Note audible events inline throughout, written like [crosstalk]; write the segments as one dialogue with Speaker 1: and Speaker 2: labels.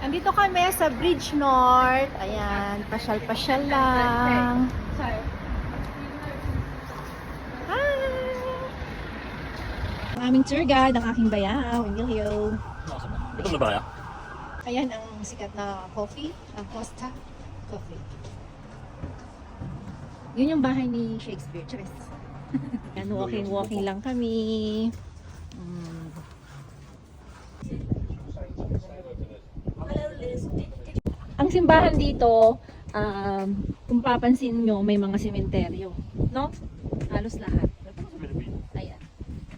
Speaker 1: Andito kami sa Bridge North. Ayan, pasyal-pasyal lang. Hi! Ang aming tour guide, ang aking bayaw, Emilio.
Speaker 2: Ito na ba kaya?
Speaker 1: Ayan ang sikat na coffee, ang Costa Coffee. Yun yung bahay ni Shakespeare. Charis. [laughs] Ayan, walking-walking lang kami. Mm. Ang simbahan dito, um, kung papansin nyo, may mga sementeryo. No? Halos lahat. Ayan.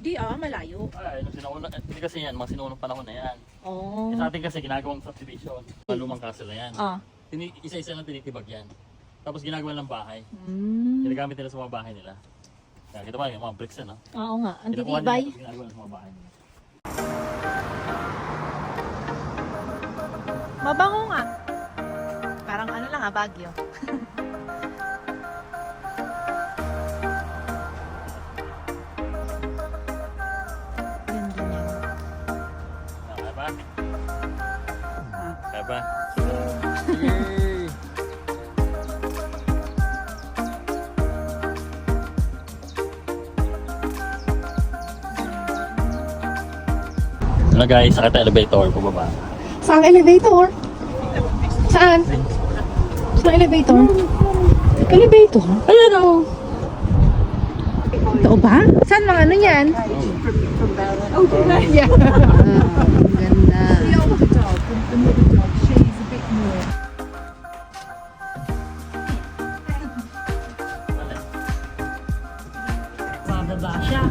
Speaker 1: Di ah, malayo.
Speaker 2: Ay, nung sinauna, eh, hindi kasi yan, mga sinuunang panahon na yan.
Speaker 1: Oh.
Speaker 2: Eh, Sa atin kasi ginagawang subdivision, mga lumang castle na yan.
Speaker 1: Ah.
Speaker 2: Tini- isa-isa lang tinitibag yan. Tapos ginagawa ng bahay.
Speaker 1: Mm.
Speaker 2: Ginagamit nila sa mga bahay nila. Kaya kita ba yung mga bricks yan, no?
Speaker 1: Oo nga, ang titibay.
Speaker 2: Ginagawa nila sa mga bahay nila.
Speaker 1: Mabango nga. Ah, Baguio. Niya.
Speaker 2: Ah, Kaya ba? Kaya ba? Ano guys, sakit ang elevator, pababa.
Speaker 1: Saan elevator? Saan? Saan elevator? Elevator? Ayan o. Ito ba? Saan mga ano yan? Oh, yeah. ang ganda. Bababa siya.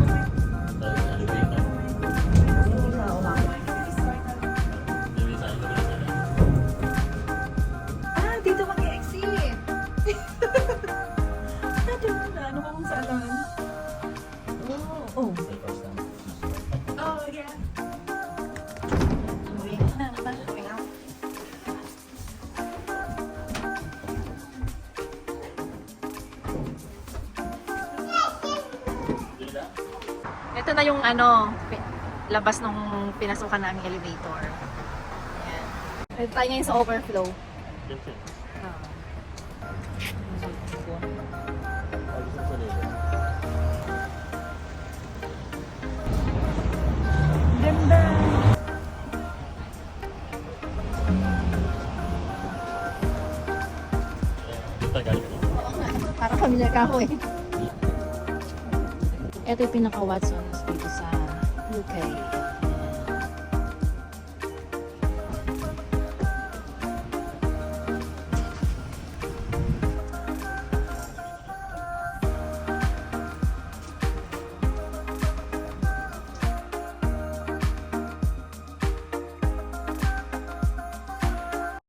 Speaker 1: Oh, oh. Yeah. Ito na yung ano, labas nung pinasukan naming elevator. Ayan. Tayo ngayon sa overflow. Ah. Ganda! Familiar ka ako eh. Ito yung pinaka-Watson's dito sa UK.